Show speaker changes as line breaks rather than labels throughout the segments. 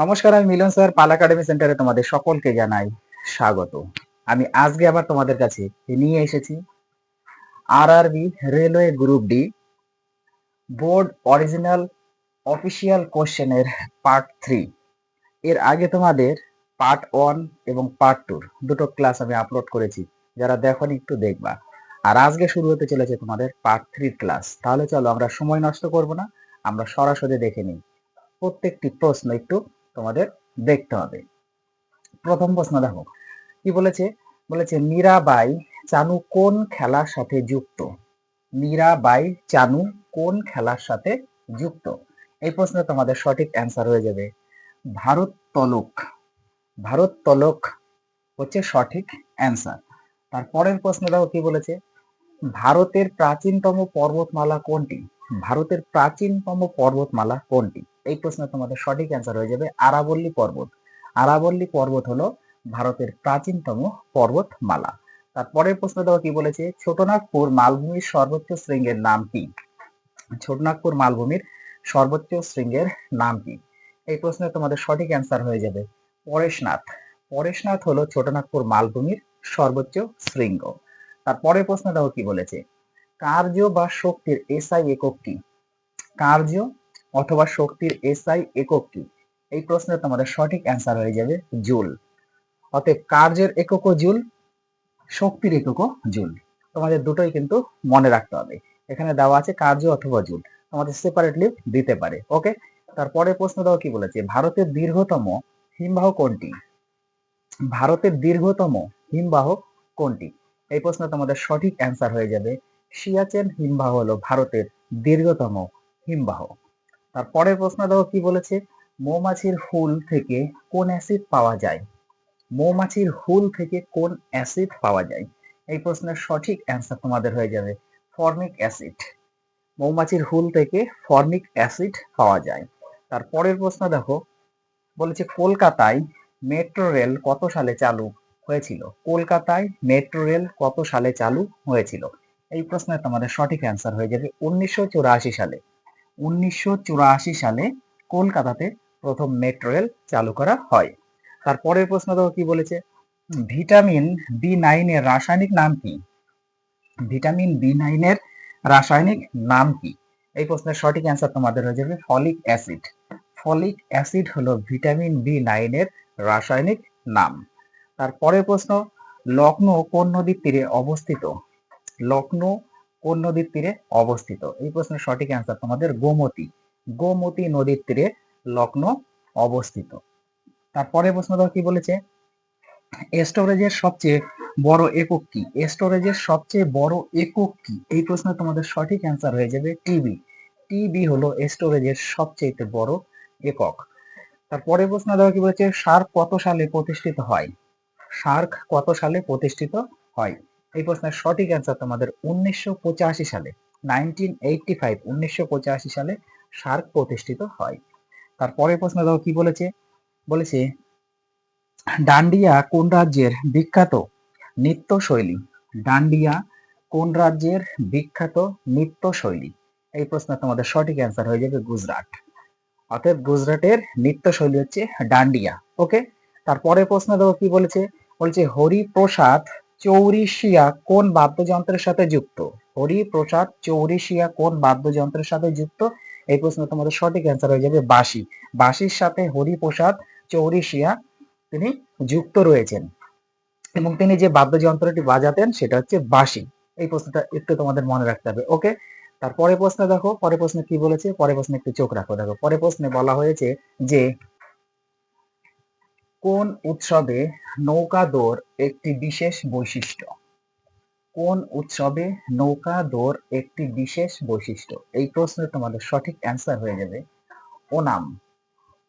নমস্কার, আমি মিলন স্যার, পাল একাডেমি সেন্টারে তোমাদের সকলকে জানাই স্বাগত। আমি আজকে আবার তোমাদের কাছে নিয়ে এসেছি RRB railway group D board original official কোশ্চেনের পার্ট থ্রি এর আগে তোমাদের পার্ট ওয়ান এবং পার্ট টুর দুটো ক্লাস আমি আপলোড করেছি, যারা দেখনি একটু দেখবা। আর আজকে শুরু হতে চলেছে তোমাদের পার্ট থ্রির ক্লাস তাহলে চলো আমরা সময় নষ্ট করব না, আমরা সরাসরি দেখে নিই। প্রত্যেকটি প্রশ্ন একটু তোমাদের দেখতে হবে। প্রথম প্রশ্ন দেখো, কি বলেছে? বলেছে মীরাবাই চানু কোন খেলার সাথে যুক্ত? মীরাবাই চানু কোন খেলার সাথে যুক্ত? এই প্রশ্নে তোমাদের সঠিক অ্যান্সার হয়ে যাবে, ভারত তলক। ভারত তলক হচ্ছে সঠিক অ্যান্সার তারপরের প্রশ্ন দেখো, কি বলেছে? ভারতের প্রাচীনতম পর্বতমালা কোনটি? ভারতের প্রাচীনতম পর্বতমালা কোনটি? এই প্রশ্নে তোমাদের সঠিক অ্যান্সার হয়ে যাবে আরাবল্লী পর্বত। আরাবল্লী পর্বত হলো ভারতের প্রাচীনতম পর্বতমালা। তারপরের প্রশ্ন দেওয়া কি বলেছে, ছোটনাগপুর মালভূমির সর্বোচ্চ শৃঙ্গের নাম কি? ছোটনাগপুর মালভূমির সর্বোচ্চ শৃঙ্গের নাম কি? এই প্রশ্নে তোমাদের সঠিক অ্যান্সার হয়ে যাবে পরেশনাথ। পরেশনাথ হলো ছোটনাগপুর মালভূমির সর্বোচ্চ শৃঙ্গ। তারপরের প্রশ্ন দেখো কি বলেছে, কার্য বা শক্তির এসআই একক কি? কার্য অথবা শক্তির এসআই একক কি? এই প্রশ্নের তোমাদের সঠিক অ্যান্সার হয়ে যাবে জুল। অতএব কার্যের এককও জুল, শক্তির এককও জুল। তোমাদের দুটোই কিন্তু মনে রাখতে হবে। এখানে দেওয়া আছে কার্য অথবা জুল। তোমাদের সেপারেটলি দিতে পারে। ওকে তারপরে প্রশ্ন দাও কি বলেছে? ভারতের দীর্ঘতম হিমবাহ কোনটি? ভারতের দীর্ঘতম হিমবাহ কোনটি? এই প্রশ্ন তোমাদের সঠিক অ্যান্সার হয়ে যাবে। সিয়াচেন হিমবাহ হলো ভারতের দীর্ঘতম হিমবাহ। তারপরের প্রশ্ন দেখো কি বলেছে? মৌমাছির হুল থেকে কোন অ্যাসিড পাওয়া যায়? মৌমাছির হুল থেকে কোন অ্যাসিড পাওয়া যায়? এই প্রশ্নের সঠিক অ্যান্সার তোমাদের হয়ে যাবে ফর্মিক অ্যাসিড মৌমাছির হুল থেকে ফর্মিক অ্যাসিড পাওয়া যায়। তারপরের প্রশ্ন দেখো, বলেছে কলকাতায় মেট্রো রেল কত সালে চালু হয়েছিল? কলকাতায় মেট্রো রেল কত সালে চালু হয়েছিল? এই প্রশ্নের তোমাদের সঠিক অ্যান্সার হয়ে যাবে উনিশশো চুরাশি সালে। উনিশশো চুরাশি সালে কলকাতাতে প্রথম মেট্রো রেল চালু করা হয়। তারপরের প্রশ্ন দেখো কি বলেছে? ভিটামিন বি নাইনের রাসায়নিক নাম কি? ভিটামিন বি নাইনের রাসায়নিক নাম কি? এই প্রশ্নের সঠিক অ্যান্সার তোমাদের হয়ে যাবে ফলিক অ্যাসিড। ফলিক অ্যাসিড হলো ভিটামিন বি নাইনের রাসায়নিক নাম। তারপরের প্রশ্ন লখনৌ কোন নদীর তীরে অবস্থিত? লখনৌ কোন নদীর তীরে অবস্থিত? এই প্রশ্নের সঠিক অ্যান্সার তোমাদের গোমতী। গোমতী নদীর তীরে লখনৌ অবস্থিত। তারপরে প্রশ্ন দেখো কি বলেছে? স্টোরেজের সবচেয়ে বড় একক কি? স্টোরেজের সবচেয়ে বড় একক কি? এই প্রশ্নে তোমাদের সঠিক অ্যান্সার হয়ে যাবে টিবি টিবি হলো স্টোরেজের সবচেয়ে বড় একক। তারপরে প্রশ্ন দেখো কি বলেছে? সার্ক কত সালে প্রতিষ্ঠিত হয়? সার্ক কত সালে প্রতিষ্ঠিত হয়? এই প্রশ্নের সঠিক অ্যান্সার তোমাদের উনিশশো সালে নাইনটিন এইটটি ফাইভ উনিশশো সালে সার্ক প্রতিষ্ঠিত হয়। তারপরে প্রশ্ন দেখো কি বলেছে? বলেছে, ডান্ডিয়া কোন রাজ্যের বিখ্যাত নৃত্যশৈলী? ডান্ডিয়া কোন রাজ্যের বিখ্যাত নৃত্যশৈলী? এই প্রশ্ন তোমাদের সঠিক অ্যান্সার হয়ে যাবে গুজরাট। অতএব গুজরাটের নৃত্যশৈলী হচ্ছে ডান্ডিয়া। ওকে তারপরে প্রশ্ন দেখো কি বলেছে? বলছে, হরিপ্রসাদ চৌরিশিয়া কোন বাদ্যযন্ত্রের সাথে যুক্ত? হরিপ্রসাদ চৌরিশিয়া কোন বাদ্যযন্ত্রের সাথে যুক্ত? এই প্রশ্ন তোমাদের সঠিক অ্যান্সার হয়ে যাবে বাঁশি। বাঁশির সাথে হরিপ্রসাদ চৌরিশিয়া তিনি যুক্ত রয়েছেন। এবং তিনি যে বাদ্যযন্ত্রটি বাজাতেন সেটা হচ্ছে বাঁশি। এই প্রশ্নটা একটু তোমাদের মনে রাখতে হবে ওকে তারপরে প্রশ্ন দেখো পরে প্রশ্নে কি বলেছে? পরে প্রশ্নে একটু চোখ রাখো, দেখো। পরে প্রশ্নে বলা হয়েছে যে কোন উৎসবে নৌকা দৌড় একটি বিশেষ বৈশিষ্ট্য? কোন উৎসবে নৌকা দৌড় একটি বিশেষ বৈশিষ্ট্য? এই প্রশ্নের তোমাদের সঠিক অ্যান্সার হয়ে যাবে। ওনাম।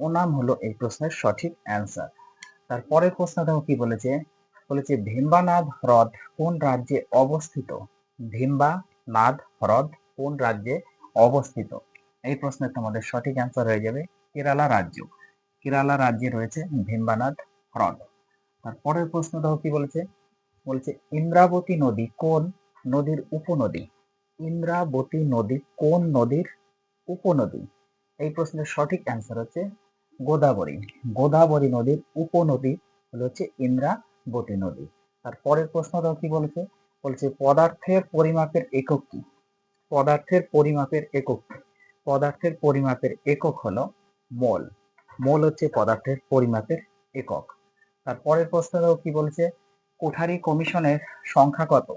ওনাম হলো এই প্রশ্নের সঠিক অ্যান্সার তারপরের প্রশ্ন দেখো কি বলেছে? বলেছে ভীম্বানাথ হ্রদ কোন রাজ্যে অবস্থিত? ভীম্বানাথ হ্রদ কোন রাজ্যে অবস্থিত? এই প্রশ্নের তোমাদের সঠিক অ্যান্সার হয়ে যাবে কেরালা রাজ্য। কেরালা রাজ্যে রয়েছে ভীম্বানাথ হ্রদ। তারপরের প্রশ্ন দেখো কি বলেছে? বলছে, ইন্দ্রাবতী নদী কোন নদীর উপনদী? ইন্দ্রাবতী নদী কোন নদীর উপনদী? এই প্রশ্নের সঠিক অ্যান্সার হচ্ছে গোদাবরী। গোদাবরী নদীর উপনদী হচ্ছে ইন্দ্রাবতী নদী। তার পরের প্রশ্নটাও কি বলেছে? বলছে, পদার্থের পরিমাপের একক কি? পদার্থের পরিমাপের একক? পদার্থের পরিমাপের একক হলো মোল। মোল হচ্ছে পদার্থের পরিমাপের একক। তারপরের প্রশ্নটাও কি বলেছে? কোঠারি কমিশনের সংখ্যা কত?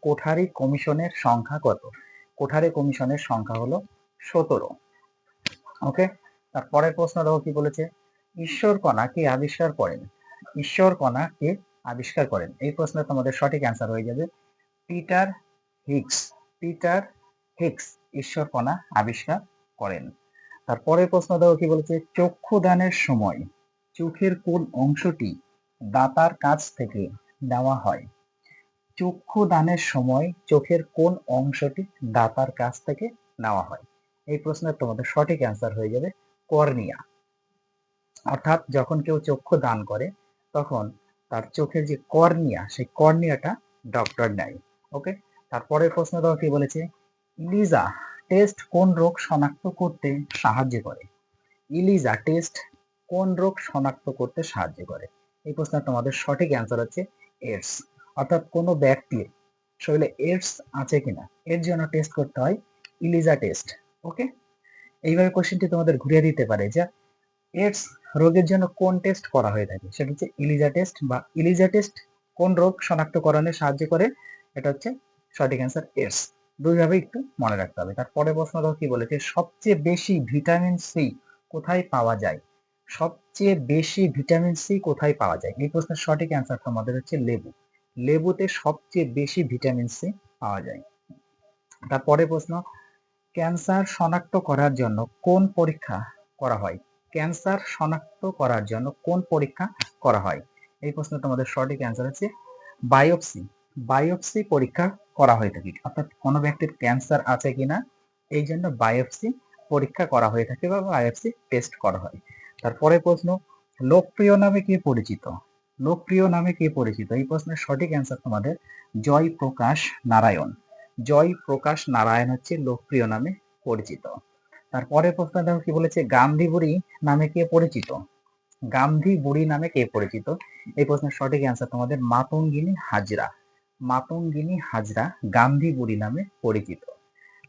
কোঠারি কমিশনের সংখ্যা কত? কোঠারি কমিশনের সংখ্যা হলো সতেরো। ওকে? তার পরের প্রশ্ন দেখো কি বলেছে? ঈশ্বর কণা কে আবিষ্কার করেন। ঈশ্বর কণা কে আবিষ্কার করেন। এই প্রশ্নের তোমাদের সঠিক অ্যান্সার হয়ে যাবে পিটার হিক্স পিটার হিক্স ঈশ্বর কণা আবিষ্কার করেন। তার পরের প্রশ্ন দেখো কি বলেছে চক্ষু দানের সময় চোখের কোন অংশটি দাতার কাছ থেকে নেওয়া হয়? চক্ষু দানের সময় চোখের কোন অংশটি দাতার কাছ থেকে নেওয়া হয়? এই প্রশ্নের তোমাদের সঠিক অ্যান্সার হয়ে যাবে কর্নিয়া। অর্থাৎ যখন কেউ চক্ষু দান করে, তখন তার চোখের যে কর্নিয়া, সেই কর্নিয়াটা ডক্টর নেয়। ওকে তারপরের প্রশ্ন দেখো কি বলেছে ইলিজা টেস্ট কোন রোগ শনাক্ত করতে সাহায্য করে? ইলিজা, টেস্ট কোন রোগ শনাক্ত করতে সাহায্য করে? এই প্রশ্নের তোমাদের সঠিক অ্যান্সার হচ্ছে এডস অর্থাৎ কোনো ব্যক্তির শরীরে এডস আছে কিনা, এর জন্য টেস্ট করতে হয় ইলিজা টেস্ট ওকে এইভাবে কোশ্চেনটি তোমাদের ঘুরিয়ে দিতে পারে যে এডস রোগের জন্য কোন টেস্ট করা হয়ে থাকে? সেটা হচ্ছে ইলিজা টেস্ট বা ইলিজা টেস্ট কোন রোগ শনাক্তকরণে সাহায্য করে? এটা হচ্ছে সঠিক অ্যান্সার এডস দুইভাবে একটু মনে রাখতে হবে। তারপরে প্রশ্ন দেখো কি বলেছে, সবচেয়ে বেশি ভিটামিন সি কোথায় পাওয়া যায়? সবচেয়ে বেশি ভিটামিন সি কোথায় পাওয়া যায়? এই প্রশ্নের সঠিক অ্যান্সার তোমাদের হচ্ছে লেবু। লেবুতে সবচেয়ে বেশি ভিটামিন সি পাওয়া যায়। তারপরে প্রশ্ন, ক্যান্সার শনাক্ত করার জন্য কোন পরীক্ষা করা হয়? ক্যান্সার শনাক্ত করার জন্য কোন পরীক্ষা করা হয়? এই প্রশ্ন তোমাদের সঠিক অ্যান্সার হচ্ছে বায়োপসি। বায়োপসি পরীক্ষা করা হয়ে থাকে। অর্থাৎ কোনো ব্যক্তির ক্যান্সার আছে কিনা, এই জন্য বায়োপসি পরীক্ষা করা হয়ে থাকে বা বায়োপসি টেস্ট করা হয়। তারপরে প্রশ্ন, লোকপ্রিয় নামে কে পরিচিত? লোকপ্রিয় নামে কে পরিচিত? এই প্রশ্নের সঠিক অ্যান্সার তোমাদের জয় প্রকাশ নারায়ণ। জয় প্রকাশ নারায়ণ হচ্ছে লোকপ্রিয় নামে পরিচিত। তারপরে প্রশ্ন দেখো কি বলেছে, গান্ধী বুড়ি নামে কে পরিচিত? গান্ধী বুড়ি নামে কে পরিচিত? এই প্রশ্নের সঠিক অ্যান্সার তোমাদের মাতঙ্গিনী হাজরা। মাতঙ্গিনী হাজরা গান্ধী বুড়ি নামে পরিচিত।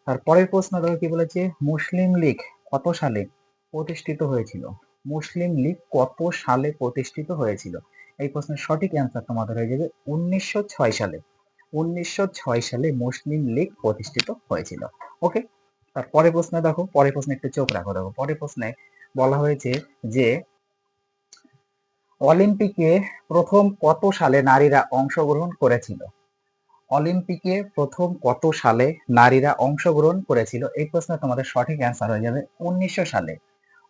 তারপরের প্রশ্ন দেখো কি বলেছে, মুসলিম লীগ কত সালে প্রতিষ্ঠিত হয়েছিল? মুসলিম লীগ কত সালে প্রতিষ্ঠিত হয়েছিল? এই প্রশ্নের সঠিক অ্যান্সার তোমাদের হয়ে যাবে উনিশশো ছয় সালে। উনিশশো ছয় সালে মুসলিম লীগ প্রতিষ্ঠিত হয়েছিল। ওকে তারপরে প্রশ্নে দেখো, পরের প্রশ্নে একটু চোখ রাখো দেখো। পরের প্রশ্নে বলা হয়েছে যে, অলিম্পিকে প্রথম কত সালে নারীরা অংশগ্রহণ করেছিল? অলিম্পিকে প্রথম কত সালে নারীরা অংশগ্রহণ করেছিল? এই প্রশ্নে তোমাদের সঠিক অ্যান্সার হয়ে যাবে উনিশশো সালে।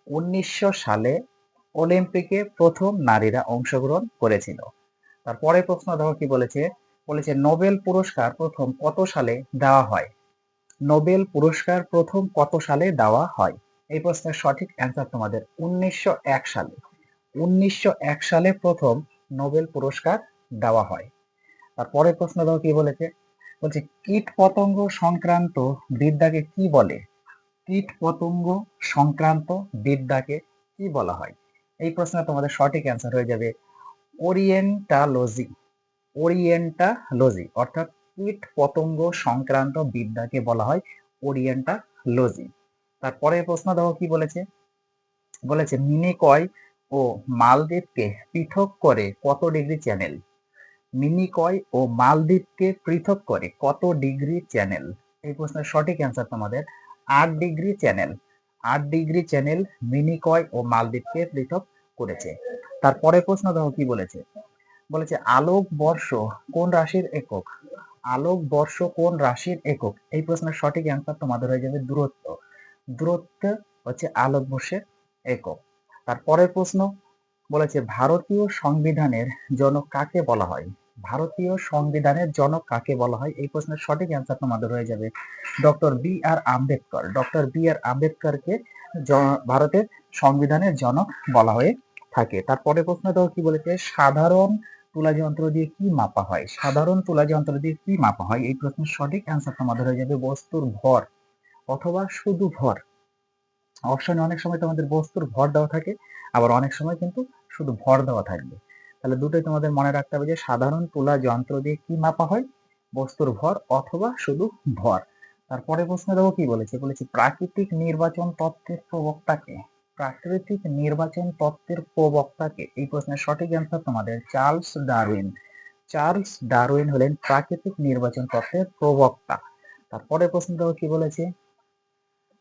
উনিশশো সালে অলিম্পিকে প্রথম নারীরা অংশগ্রহণ করেছিল। তারপরে প্রশ্ন দেখো কি বলেছে? বলেছে নোবেল পুরস্কার প্রথম কত সালে দেওয়া হয়? নোবেল পুরস্কার প্রথম কত সালে দেওয়া হয়? এই প্রশ্নের সঠিক অ্যান্সার তোমাদের উনিশশো এক সালে। উনিশশো এক সালে প্রথম নোবেল পুরস্কার দেওয়া হয়। তারপরে প্রশ্ন দেখো কি বলেছে? বলছে, কীট পতঙ্গ সংক্রান্ত বিদ্যাকে কি বলে? কীট পতঙ্গ সংক্রান্ত বিদ্যাকে কি বলা হয়? এই প্রশ্নে তোমাদের সঠিক অ্যান্সার হয়ে যাবে ওরিয়েন্টালজি ওরিয়েন্টালজি অর্থাৎ কীট পতঙ্গ সংক্রান্ত বিদ্যাকে বলা হয় ওরিয়েন্টালজি তারপরে প্রশ্ন দেখো কি বলেছে? বলেছে, মিনিকয় ও মালদ্বীপকে পৃথক করে কত ডিগ্রি চ্যানেল? মিনিকয় ও মালদ্বীপকে পৃথক করে কত ডিগ্রি চ্যানেল? এই প্রশ্নের সঠিক অ্যান্সার তোমাদের আট ডিগ্রি চ্যানেল। আট ডিগ্রি চ্যানেল মিনিকয় ও মালদ্বীপকে পৃথক করেছে। তারপরে প্রশ্ন দেখো কি বলেছে? বলেছে, আলোক বর্ষ কোন রাশির একক? আলোক বর্ষ কোন রাশির একক? এই প্রশ্নের সঠিক অ্যান্সার তোমাদের হয়ে যাবে দূরত্ব। দূরত্ব হচ্ছে আলোক বর্ষের একক। তারপরের প্রশ্ন বলেছে, ভারতীয় সংবিধানের জনক কাকে বলা হয়? ভারতীয় সংবিধানের জনক কাকে বলা হয়? এই প্রশ্নের সঠিক অ্যান্সার তোমাদের হয়ে যাবে doctor B R Ambedkar. Doctor B R আম্বেদকরকে ভারতের সংবিধানের জনক বলা হয়ে থাকে। তারপরে প্রশ্ন তো কি বলেছে? সাধারণ তুলা যন্ত্র দিয়ে কি মাপা হয়? সাধারণ তুলা যন্ত্র দিয়ে কি মাপা হয়? এই প্রশ্নের সঠিক অ্যান্সার তোমাদের হয়ে যাবে বস্তুর ভর অথবা শুধু ভর। অপশনে অনেক সময় তোমাদের বস্তুর ভর দেওয়া থাকে, আবার অনেক সময় কিন্তু শুধু ভর দেওয়া থাকবে। তাহলে দুটোই তোমাদের মনে রাখতে হবে যে সাধারণ তুলা যন্ত্র দিয়ে কি মাপা হয়? বস্তুর ভর অথবা শুধু ভর। তারপরে প্রশ্ন দেবো কি বলেছে? বলেছে, প্রাকৃতিক নির্বাচন তত্ত্বের প্রবক্তাকে প্রাকৃতিক নির্বাচন তত্ত্বের প্রবক্তাকে এই প্রশ্নের সঠিক অ্যান্সার তোমাদের চার্লস ডারউইন। চার্লস ডারউইন হলেন প্রাকৃতিক নির্বাচন তত্ত্বের প্রবক্তা। তারপরে প্রশ্ন দেবো কি বলেছে?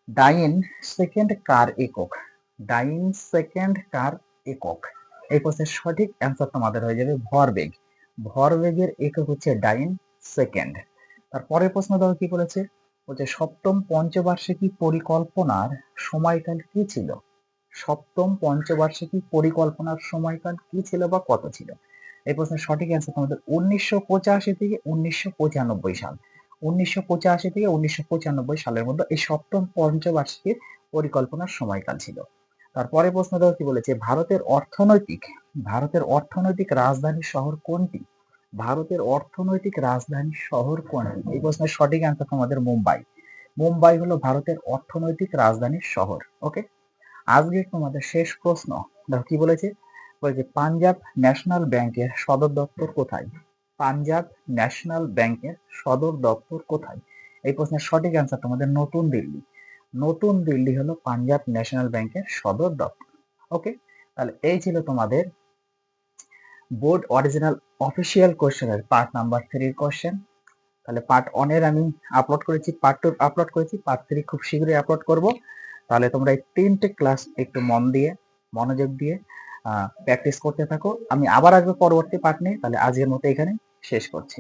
ডাইন সেকেন্ড কার একক? ডাইন সেকেন্ড কার একক? এই প্রশ্নের সঠিক অ্যান্সার তোমাদের হয়ে যাবে ভরবেগ। ভরবেগের একক হচ্ছে ডাইন সেকেন্ড তারপরের প্রশ্ন দেওয়া কি বলেছে? বলছে, সপ্তম পঞ্চবার্ষিকী পরিকল্পনার সময়কাল কি ছিল? সপ্তম পঞ্চবার্ষিকী পরিকল্পনার সময়কাল কি ছিল বা কত ছিল? এই প্রশ্নের সঠিক অ্যান্সার তোমাদের উনিশশো পঁচাশি থেকে উনিশশো পঁচানব্বই সাল। উনিশশো পঁচাশি থেকে উনিশশো পঁচানব্বই সালের মধ্যে এই সপ্তম পঞ্চবার্ষিকীর পরিকল্পনার সময়কাল ছিল। তারপরে প্রশ্ন দেওয়া কি বলেছে? ভারতের অর্থনৈতিক ভারতের অর্থনৈতিক রাজধানী শহর কোনটি? ভারতের অর্থনৈতিক রাজধানী শহর কোনটি? এই প্রশ্নের সঠিক অ্যান্সার তোমাদের মুম্বাই। মুম্বাই হলো ভারতের অর্থনৈতিক রাজধানী শহর ওকে আজকে তোমাদের শেষ প্রশ্ন, দেখো কি বলেছে? বলেছে, পাঞ্জাব ন্যাশনাল ব্যাংকের সদর দপ্তর কোথায়? পাঞ্জাব ন্যাশনাল ব্যাংকের সদর দপ্তর কোথায়? এই প্রশ্নের সঠিক অ্যান্সার তোমাদের নতুন দিল্লি। নতুন দিল্লি হলো পাঞ্জাব ন্যাশনাল ব্যাংকের সদর দপ্তর। ওকে তাহলে এই ছিল তোমাদের বোর্ড অরিজিনাল অফিসিয়াল কোশ্চেনের পার্ট নাম্বার থ্রির কোশ্চেন তাহলে পার্ট ওয়ানের আমি আপলোড করেছি পার্ট টু আপলোড করেছি পার্ট থ্রি খুব শীঘ্রই আপলোড করব। তাহলে তোমরা এই তিনটে ক্লাস একটু মন দিয়ে, মনোযোগ দিয়ে প্র্যাকটিস করতে থাকো। আমি আবার আসব পরবর্তী পার্ট নিয়ে, তাহলে আজকের মতো এখানে শেষ করছি।